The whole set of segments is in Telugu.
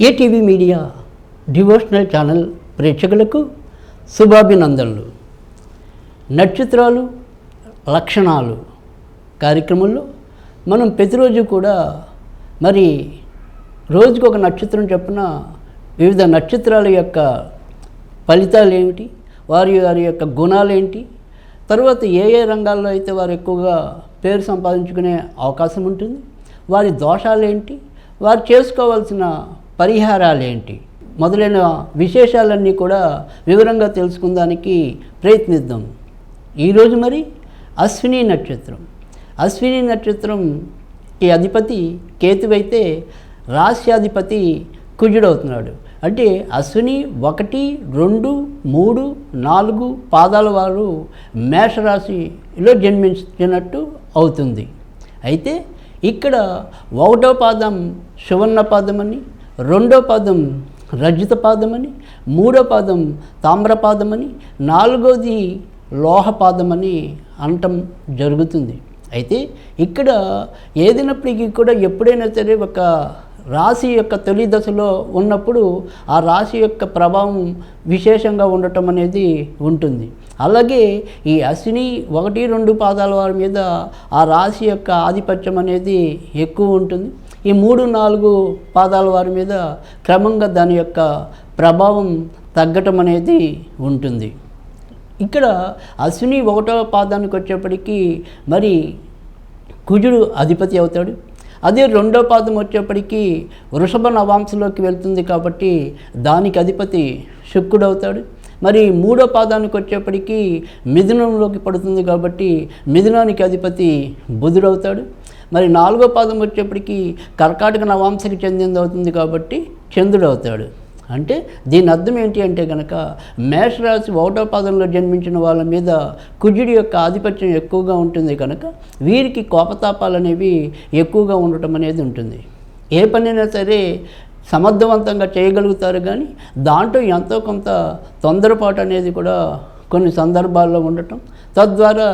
ఏటీవీ మీడియా డివోషనల్ ఛానల్ ప్రేక్షకులకు శుభాభినందనలు. నక్షత్రాలు లక్షణాలు కార్యక్రమంలో మనం ప్రతిరోజు కూడా మరి రోజుకు ఒక నక్షత్రం చొప్పున వివిధ నక్షత్రాల యొక్క ఫలితాలు ఏమిటి వారి వారి యొక్క గుణాలు ఏంటి తర్వాత ఏ ఏ రంగాల్లో అయితే వారు ఎక్కువగా పేరు సంపాదించుకునే అవకాశం ఉంటుంది వారి దోషాలు ఏంటి వారు చేసుకోవాల్సిన పరిహారాలు ఏంటి మొదలైన విశేషాలన్నీ కూడా వివరంగా తెలుసుకుందానికి ప్రయత్నిద్దాం. ఈరోజు మరి అశ్విని నక్షత్రం. అశ్విని నక్షత్రం ఈ అధిపతి కేతువైతే రాశ్యాధిపతి కుజుడవుతున్నాడు. అంటే అశ్విని ఒకటి రెండు మూడు నాలుగు పాదాల వారు మేషరాశిలో జన్మించినట్టు అవుతుంది. అయితే ఇక్కడ ఒకటో పాదం సువర్ణ పాదమని రెండో పాదం రజిత పాదమని మూడో పాదం తామ్రపాదమని నాలుగోది లోహపాదమని అనటం జరుగుతుంది. అయితే ఇక్కడ ఏదినప్పటికీ కూడా ఎప్పుడైనా సరే ఒక రాశి యొక్క తొలి దశలో ఉన్నప్పుడు ఆ రాశి యొక్క ప్రభావం విశేషంగా ఉండటం అనేది ఉంటుంది. అలాగే ఈ అశ్విని ఒకటి రెండు పాదాల వారి మీద ఆ రాశి యొక్క ఆధిపత్యం అనేది ఎక్కువ ఉంటుంది. ఈ మూడు నాలుగు పాదాల వారి మీద క్రమంగా దాని యొక్క ప్రభావం తగ్గటం అనేది ఉంటుంది. ఇక్కడ అశ్విని ఒకటవ పాదానికి వచ్చేప్పటికీ మరి కుజుడు అధిపతి అవుతాడు. అదే రెండో పాదం వచ్చేప్పటికీ వృషభ నవాంశలోకి వెళ్తుంది కాబట్టి దానికి అధిపతి శుక్రుడు అవుతాడు. మరి మూడో పాదానికి వచ్చేప్పటికీ మిథునంలోకి పడుతుంది కాబట్టి మిథునానికి అధిపతి బుధుడు అవుతాడు. మరి నాలుగో పాదం వచ్చేప్పటికి కర్కాటక నవాంశకి చెందింది అవుతుంది కాబట్టి చంద్రుడు అవుతాడు. అంటే దీని అర్థం ఏంటి అంటే కనుక మేషరాశి ఒకటో పాదంలో జన్మించిన వాళ్ళ మీద కుజుడి యొక్క ఆధిపత్యం ఎక్కువగా ఉంటుంది కనుక వీరికి కోపతాపాలు అనేవి ఎక్కువగా ఉండటం అనేది ఉంటుంది. ఏ పనైనా సరే సమర్థవంతంగా చేయగలుగుతారు కానీ దాంట్లో ఎంతో కొంత తొందరపాటు అనేది కూడా కొన్ని సందర్భాల్లో ఉండటం తద్వారా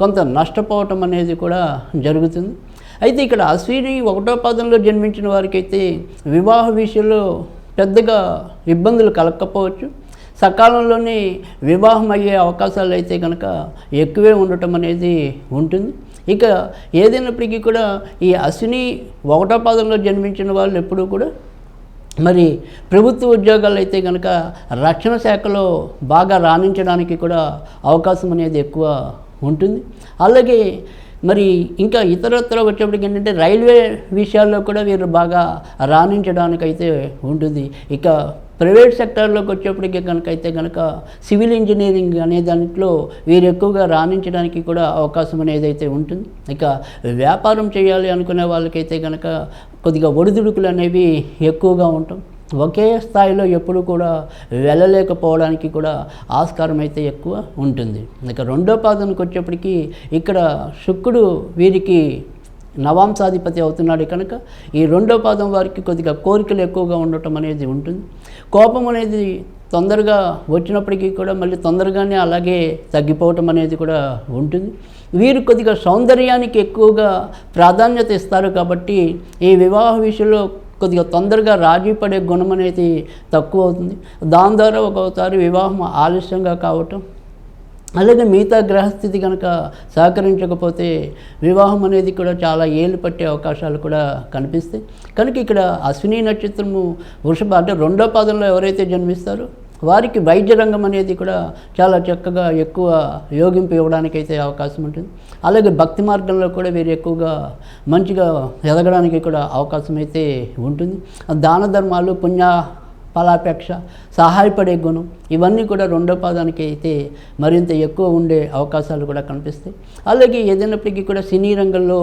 కొంత నష్టపోవటం అనేది కూడా జరుగుతుంది. అయితే ఇక్కడ అశ్విని ఒకటో పాదంలో జన్మించిన వారికైతే వివాహ విషయంలో పెద్దగా ఇబ్బందులు కలగకపోవచ్చు సకాలంలోనే వివాహం అయ్యే అవకాశాలు అయితే కనుక ఎక్కువే ఉండటం అనేది ఉంటుంది. ఇక ఏదైనప్పటికీ కూడా ఈ అశ్విని ఒకటో పాదంలో జన్మించిన వాళ్ళు ఎప్పుడూ కూడా మరి ప్రభుత్వ ఉద్యోగాలు అయితే కనుక రక్షణ శాఖలో బాగా రాణించడానికి కూడా అవకాశం అనేది ఎక్కువ ఉంటుంది. అలాగే మరి ఇంకా ఇతరత్ర వచ్చేప్పటికి ఏంటంటే రైల్వే విషయాల్లో కూడా వీరు బాగా రాణించడానికి అయితే ఉంటుంది. ఇక ప్రైవేట్ సెక్టార్లోకి వచ్చేప్పటికి కనుక అయితే కనుక సివిల్ ఇంజనీరింగ్ అనే దాంట్లో వీరు ఎక్కువగా రాణించడానికి కూడా అవకాశం అనేది అయితే ఉంటుంది. ఇక వ్యాపారం చేయాలి అనుకునే వాళ్ళకైతే కనుక కొద్దిగా ఒడిదుడుకులు అనేవి ఎక్కువగా ఉంటాం. ఒకే స్థాయిలో ఎప్పుడు కూడా వెళ్ళలేకపోవడానికి కూడా ఆస్కారం అయితే ఎక్కువ ఉంటుంది. ఇక రెండో పాదానికి వచ్చేప్పటికీ ఇక్కడ శుక్రుడు వీరికి నవాంశాధిపతి అవుతున్నాడు కనుక ఈ రెండో పాదం వారికి కొద్దిగా కోరికలు ఎక్కువగా ఉండటం అనేది ఉంటుంది. కోపం అనేది తొందరగా వచ్చినప్పటికీ కూడా మళ్ళీ తొందరగానే అలాగే తగ్గిపోవటం అనేది కూడా ఉంటుంది. వీరు కొద్దిగా సౌందర్యానికి ఎక్కువగా ప్రాధాన్యత ఇస్తారు కాబట్టి ఈ వివాహ విషయంలో కొద్దిగా తొందరగా రాజీ పడే గుణం అనేది తక్కువ అవుతుంది. దాని ద్వారా ఒకసారి వివాహం ఆలస్యంగా కావటం అలాగే మిగతా గ్రహస్థితి కనుక సహకరించకపోతే వివాహం అనేది కూడా చాలా ఏళ్ళు పట్టే అవకాశాలు కూడా కనిపిస్తాయి. కనుక ఇక్కడ అశ్విని నక్షత్రము వృషభ అంటే రెండో పాదంలో ఎవరైతే జన్మిస్తారో వారికి వైద్య రంగం అనేది కూడా చాలా చక్కగా ఎక్కువ యోగింపు ఇవ్వడానికి అయితే అవకాశం ఉంటుంది. అలాగే భక్తి మార్గంలో కూడా వీరు ఎక్కువగా మంచిగా ఎదగడానికి కూడా అవకాశం అయితే ఉంటుంది. దాన ధర్మాలు పుణ్య ఫలాపేక్ష సహాయపడే గుణం ఇవన్నీ కూడా రెండో పాదానికి అయితే మరింత ఎక్కువ ఉండే అవకాశాలు కూడా కనిపిస్తాయి. అలాగే ఏదైనప్పటికీ కూడా సినీ రంగంలో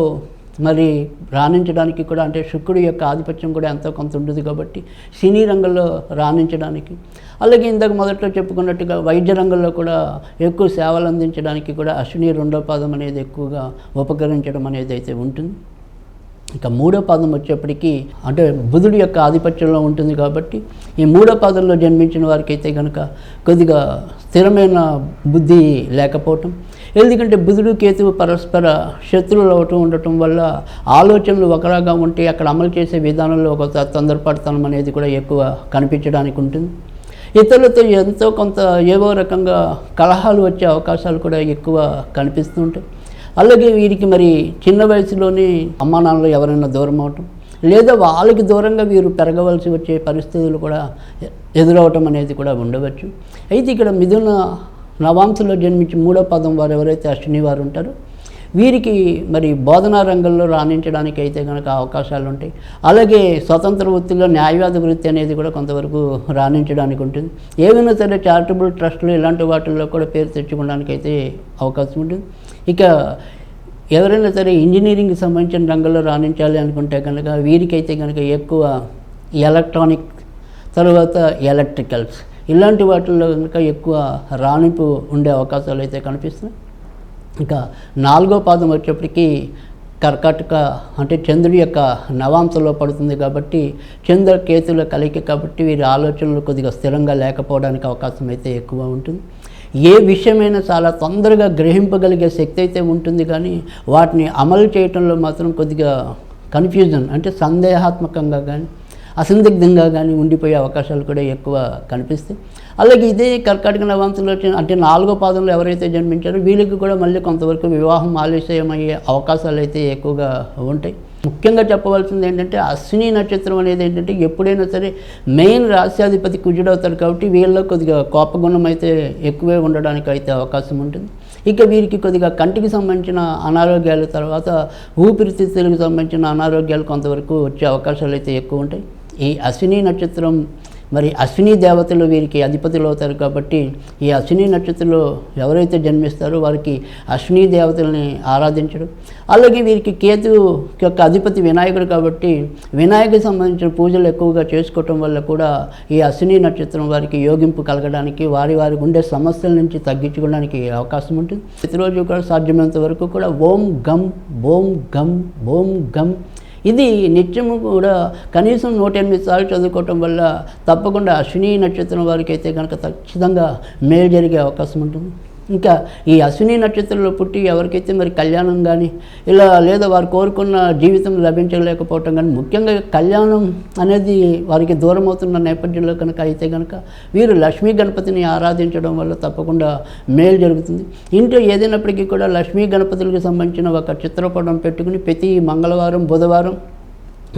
మరి రాణించడానికి కూడా అంటే శుక్రుడి యొక్క ఆధిపత్యం కూడా ఎంతో కొంత ఉండదు కాబట్టి సినీ రంగంలో రాణించడానికి. అలాగే ఇందాక మొదట్లో చెప్పుకున్నట్టుగా వైద్య రంగంలో కూడా ఎక్కువ సేవలు అందించడానికి కూడా అశ్విని రెండో పాదం అనేది ఎక్కువగా ఉపకరించడం అనేది అయితే ఉంటుంది. ఇక మూడో పాదం వచ్చేప్పటికీ అంటే బుధుడి యొక్క ఆధిపత్యంలో ఉంటుంది కాబట్టి ఈ మూడో పాదంలో జన్మించిన వారికి అయితే కనుక కొద్దిగా స్థిరమైన బుద్ధి లేకపోవటం ఎందుకంటే బుధుడు కేతువు పరస్పర శత్రువులు అవటం ఉండటం వల్ల ఆలోచనలు ఒకలాగా ఉంటే అక్కడ అమలు చేసే విధానంలో ఒక తొందరపడతనం అనేది కూడా ఎక్కువ కనిపించడానికి ఉంటుంది. ఇతరులతో ఎంతో కొంత ఏవో రకంగా కలహాలు వచ్చే అవకాశాలు కూడా ఎక్కువ కనిపిస్తూ ఉంటాయి. అలాగే వీరికి మరి చిన్న వయసులోనే అమ్మా నాన్నలు ఎవరైనా దూరం అవటం లేదా వాళ్ళకి దూరంగా వీరు పెరగవలసి వచ్చే పరిస్థితులు కూడా ఎదురవటం అనేది కూడా ఉండవచ్చు. అయితే ఇక్కడ మిథున నవాంశలో జన్మించి మూడో పదం వారు ఎవరైతే అశ్విని వారు ఉంటారో వీరికి మరి బోధనా రంగంలో రాణించడానికి అయితే కనుక అవకాశాలు ఉంటాయి. అలాగే స్వతంత్ర వృత్తిలో న్యాయవాద వృత్తి అనేది కూడా కొంతవరకు రాణించడానికి ఉంటుంది. ఏమైనా సరే చారిటబుల్ ట్రస్టులు ఇలాంటి వాటిల్లో కూడా పేరు తెచ్చుకోవడానికి అయితే అవకాశం ఉంటుంది. ఇక ఎవరైనా సరే ఇంజనీరింగ్కి సంబంధించిన రంగంలో రాణించాలి అనుకుంటే కనుక వీరికైతే కనుక ఎక్కువ ఎలక్ట్రానిక్ తర్వాత ఎలక్ట్రికల్స్. ఇలాంటి వాటిల్లో కనుక ఎక్కువ రాణింపు ఉండే అవకాశాలు అయితే కనిపిస్తున్నాయి. ఇంకా నాలుగో పాదం వచ్చేప్పటికీ కర్కాటక అంటే చంద్రుడి యొక్క నవాంశలో పడుతుంది కాబట్టి చంద్ర కేతుల కలిక కాబట్టి వీరి ఆలోచనలు కొద్దిగా స్థిరంగా లేకపోవడానికి అవకాశం అయితే ఎక్కువ ఉంటుంది. ఏ విషయమైనా చాలా తొందరగా గ్రహింపగలిగే శక్తి అయితే ఉంటుంది కానీ వాటిని అమలు చేయటంలో మాత్రం కొద్దిగా కన్ఫ్యూజన్ అంటే సందేహాత్మకంగా కానీ అసందిగ్ధంగా కానీ ఉండిపోయే అవకాశాలు కూడా ఎక్కువ కనిపిస్తాయి. అలాగే ఇదే కర్కాటక నవాంశంలో అంటే నాలుగో పాదంలో ఎవరైతే జన్మించారో వీళ్ళకి కూడా మళ్ళీ కొంతవరకు వివాహం ఆలస్యమయ్యే అవకాశాలు అయితే ఎక్కువగా ఉంటాయి. ముఖ్యంగా చెప్పవలసింది ఏంటంటే అశ్విని నక్షత్రం అనేది ఏంటంటే ఎప్పుడైనా సరే మెయిన్ రాశ్యాధిపతి కుజుడవుతారు కాబట్టి వీళ్ళలో కొద్దిగా కోపగుణం అయితే ఎక్కువే ఉండడానికి అయితే అవకాశం ఉంటుంది. ఇక వీరికి కొద్దిగా కంటికి సంబంధించిన అనారోగ్యాలు తర్వాత ఊపిరితిత్తులకు సంబంధించిన అనారోగ్యాలు కొంతవరకు వచ్చే అవకాశాలు అయితే ఎక్కువ ఉంటాయి. ఈ అశ్విని నక్షత్రం మరి అశ్విని దేవతలు వీరికి అధిపతులు అవుతారు కాబట్టి ఈ అశ్విని నక్షత్రంలో ఎవరైతే జన్మిస్తారో వారికి అశ్విని దేవతల్ని ఆరాధించడం. అలాగే వీరికి కేతు యొక్క అధిపతి వినాయకుడు కాబట్టి వినాయకుడికి సంబంధించిన పూజలు ఎక్కువగా చేసుకోవటం వల్ల కూడా ఈ అశ్విని నక్షత్రం వారికి యోగింపు కలగడానికి వారి వారికి ఉండే సమస్యల నుంచి తగ్గించుకోవడానికి అవకాశం ఉంటుంది. ప్రతిరోజు కూడా సాధ్యమైనంత వరకు కూడా ఓం గం బోం గం బోం గం ఇది నిత్యము కూడా కనీసం నూట ఎనిమిది సార్లు చదువుకోవటం వల్ల తప్పకుండా అశ్విని నక్షత్రం వారికైతే కనుక ఖచ్చితంగా మేలు జరిగే అవకాశం ఉంటుంది. ఇంకా ఈ అశ్విని నక్షత్రంలో పుట్టి ఎవరికైతే మరి కళ్యాణం కానీ ఇలా లేదా వారు కోరుకున్న జీవితం లభించలేకపోవటం కానీ ముఖ్యంగా కళ్యాణం అనేది వారికి దూరం అవుతున్న నేపథ్యంలో కనుక అయితే కనుక వీరు లక్ష్మీ గణపతిని ఆరాధించడం వల్ల తప్పకుండా మేలు జరుగుతుంది. ఇంట్లో ఏదైనప్పటికీ కూడా లక్ష్మీ గణపతులకు సంబంధించిన ఒక చిత్రపటం పెట్టుకుని ప్రతి మంగళవారం బుధవారం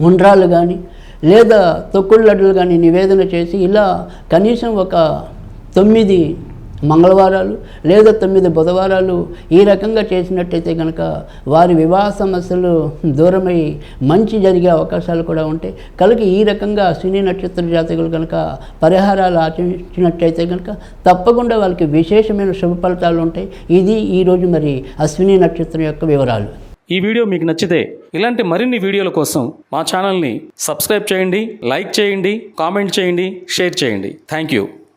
ఉండ్రాలు కానీ లేదా తొక్కుడు లడ్డులు కానీ నివేదన చేసి ఇలా కనీసం ఒక తొమ్మిది మంగళవారాలు లేదా తొమ్మిది బుధవారాలు ఈ రకంగా చేసినట్టయితే కనుక వారి వివాహ సమస్యలు దూరమై మంచి జరిగే అవకాశాలు కూడా ఉంటాయి. కనుక ఈ రకంగా అశ్విని నక్షత్ర జాతకులు కనుక పరిహారాలు ఆచరించినట్టయితే కనుక తప్పకుండా వాళ్ళకి విశేషమైన శుభ ఫలితాలు ఉంటాయి. ఇది ఈరోజు మరి అశ్విని నక్షత్రం యొక్క వివరాలు. ఈ వీడియో మీకు నచ్చితే ఇలాంటి మరిన్ని వీడియోల కోసం మా ఛానల్ని సబ్స్క్రైబ్ చేయండి లైక్ చేయండి కామెంట్ చేయండి షేర్ చేయండి. Thank you.